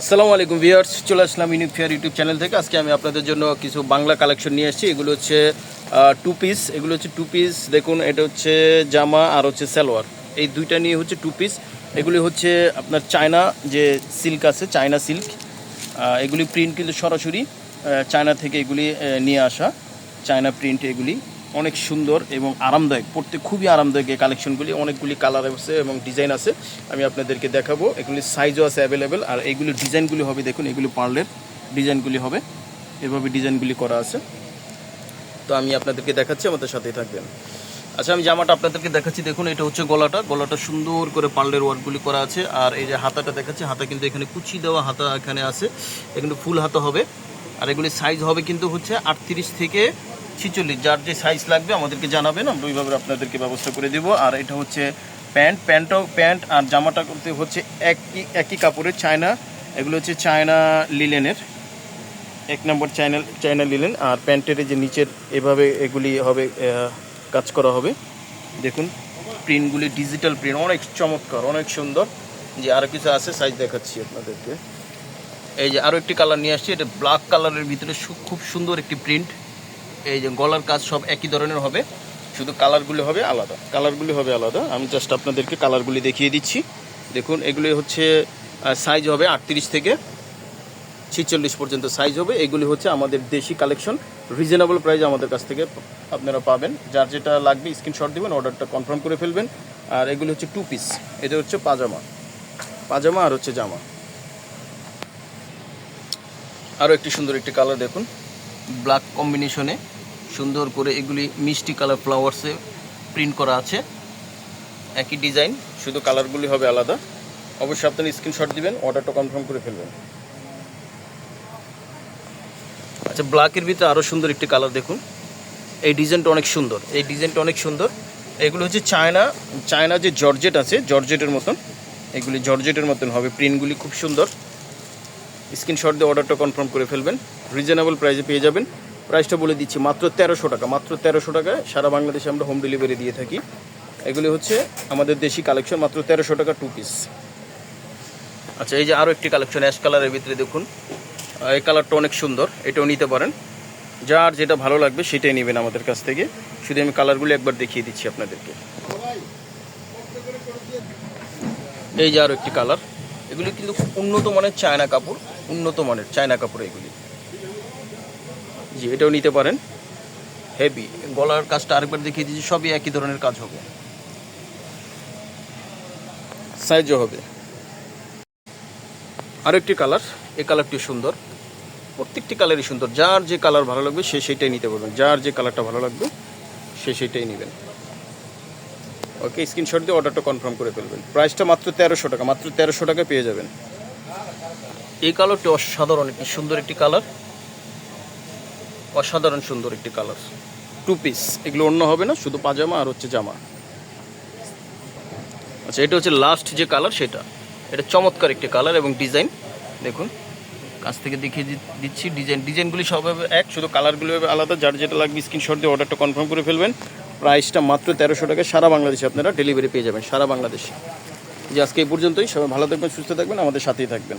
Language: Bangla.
আসসালামু আলাইকুম ভিউয়ার্স, চলে আসলাম ইউনিক ফেয়ার ইউটিউব চ্যানেল থেকে। আজকে আমি আপনাদের জন্য কিছু বাংলা কালেকশন নিয়ে এসেছি এগুলো হচ্ছে টু পিস এগুলো হচ্ছে টু পিস দেখুন, এটা হচ্ছে জামা আর হচ্ছে সালোয়ার। এই দুইটা নিয়ে হচ্ছে টু পিস এগুলি হচ্ছে আপনার চায়না যে সিল্ক আছে, চায়না সিল্ক এগুলি প্রিন্ট কিন্তু সরাসরি চায়না থেকে এগুলি নিয়ে আসা, চায়না প্রিন্ট এগুলি। অনেক সুন্দর এবং আরামদায়ক। পড়তে খুবই আরামদায়ক এই কালেকশনগুলি অনেকগুলি কালার আছে এবং ডিজাইন আছে। আমি আপনাদেরকে দেখাবো। এগুলি সাইজও আছে অ্যাভেলেবেল আর এইগুলি ডিজাইনগুলি হবে, দেখুন, এগুলি পার্লের ডিজাইনগুলি হবে। এভাবে ডিজাইনগুলি করা আছে। তো আমি আপনাদেরকে দেখাচ্ছি, আমাদের সাথেই থাকবেন। আচ্ছা আমি জামাটা আপনাদেরকে দেখাচ্ছি। দেখুন, এটা হচ্ছে গলাটা। গলাটা সুন্দর করে পার্লের ওয়ার্কগুলি করা আছে। আর এই যে হাতাটা দেখাচ্ছি, হাতা কিন্তু এখানে কুচি দেওয়া হাতা এখানে আছে। এখানে ফুল হাতা হবে। আর এগুলি সাইজ হবে কিন্তু হচ্ছে আটত্রিশ থেকে ছিচল্লিশ, যার যে সাইজ লাগবে আমাদেরকে জানাবেন। আমরা ওইভাবে আপনাদেরকে ব্যবস্থা করে দেবো। আর এটা হচ্ছে প্যান্ট। প্যান্টও প্যান্ট আর জামাটা করতে হচ্ছে একই একই কাপড়ের চায়না। এগুলো হচ্ছে চায়না লিলেনের এক নম্বর চায়না চায়না লিলেন আর প্যান্টের যে নিচের, এভাবে এগুলি হবে কাজ করা হবে। দেখুন প্রিন্টগুলি ডিজিটাল প্রিন্ট অনেক চমৎকার, অনেক সুন্দর। যে আরও কিছু আছে সাইজ দেখাচ্ছি আপনাদেরকে। এই যে আরও একটি কালার নিয়ে আসছি। এটা ব্ল্যাক কালারের ভিতরে খুব সুন্দর একটি প্রিন্ট এই যে গলার কাজ সব একই ধরনের হবে, শুধু কালারগুলি হবে আলাদা। কালারগুলি হবে আলাদা। আমি জাস্ট আপনাদেরকে কালারগুলি দেখিয়ে দিচ্ছি। দেখুন, এগুলি হচ্ছে সাইজ হবে আটত্রিশ থেকে ছিচল্লিশ পর্যন্ত সাইজ হবে। এগুলি হচ্ছে আমাদের দেশি কালেকশন রিজনেবল প্রাইস আমাদের কাছ থেকে আপনারা পাবেন। যার যেটা লাগবে স্ক্রিনশট দিবেন অর্ডারটা কনফার্ম করে ফেলবেন। আর এগুলি হচ্ছে টু পিস এটা হচ্ছে পাজামা। পাজামা আর হচ্ছে জামা। আরও একটি সুন্দর একটি কালার দেখুন। ব্ল্যাক কম্বিনেশনে সুন্দর করে এগুলি মিষ্টি কালার ফ্লাওয়ার্সে প্রিন্ট করা আছে। একই ডিজাইন, শুধু কালারগুলি হবে আলাদা। অবশ্যই আপনারা স্ক্রিনশট দিবেন, অর্ডারটা কনফার্ম করে ফেলবেন। আচ্ছা ব্ল্যাকের ভিতরে আরও সুন্দর একটি কালার দেখুন। এই ডিজাইনটা অনেক সুন্দর, এই ডিজাইনটা অনেক সুন্দর। এগুলো হচ্ছে চায়না চায়না যে জর্জেট আছে, জর্জেটের মতন। এগুলি জর্জেটের মতন হবে, প্রিন্টগুলি খুব সুন্দর। স্ক্রিনশট দিয়ে অর্ডারটা কনফার্ম করে ফেলবেন। রিজনেবল প্রাইসে পেয়ে যাবেন। প্রাইসটা বলে দিচ্ছি, মাত্র তেরোশো টাকা, মাত্র তেরোশো টাকায় সারা বাংলাদেশে আমরা হোম ডেলিভারি দিয়ে থাকি। এগুলি হচ্ছে আমাদের দেশি কালেকশন মাত্র তেরোশো টাকা টু পিস আচ্ছা এই যে আরও একটি কালেকশন অ্যাশ কালারের ভিতরে দেখুন। এই কালারটা অনেক সুন্দর, এটাও নিতে পারেন। যার যেটা ভালো লাগবে সেটাই নেবেন আমাদের কাছ থেকে। শুধু আমি কালারগুলো একবার দেখিয়ে দিচ্ছি আপনাদেরকে। এই যে আরও একটি কালার এগুলি কিন্তু খুব উন্নত মানের চায়না কাপড়, উন্নত মানের চায়না কাপড় এগুলি। জি এটাও নিতে পারেন। হেভি গলার কাজটা আরেকবার দেখিয়ে দিচ্ছি সবই একই ধরনের কাজ হবে। সাইজও হবে। আরেকটি কালার এই কালারটি সুন্দর। প্রত্যেকটি কালারই সুন্দর। যার যে কালার ভালো লাগবে সে সেইটাই নিতে পারবেন। যার যে কালারটা ভালো লাগবে সে সেইটাই নেবেন। ওকে স্ক্রিনশট দিয়ে অর্ডারটা কনফার্ম করে ফেলবেন। প্রাইসটা মাত্র তেরোশো টাকা। মাত্র তেরোশো টাকা পেয়ে যাবেন। এই কালারটি অসাধারণ। একটি সুন্দর একটি কালার অসাধারণ সুন্দর একটি কালার টু পিস এগুলো অন্য হবে না, শুধু পাজামা আর হচ্ছে জামা। আচ্ছা এটা হচ্ছে লাস্ট যে কালার সেটা। এটা চমৎকার একটি কালার এবং ডিজাইন দেখুন, কাছ থেকে দেখিয়ে দিচ্ছি। ডিজাইন ডিজাইনগুলি সব এক, শুধু কালারগুলো আলাদা। যার যেটা লাগবে স্ক্রিনশট দিয়ে অর্ডারটা কনফার্ম করে ফেলবেন। প্রাইসটা মাত্র তেরোশো টাকা সারা বাংলাদেশে আপনারা ডেলিভারি পেয়ে যাবেন, সারা বাংলাদেশে। যে আজকে এই পর্যন্তই। সবাই ভালো থাকবেন, সুস্থ থাকবেন, আমাদের সাথেই থাকবেন।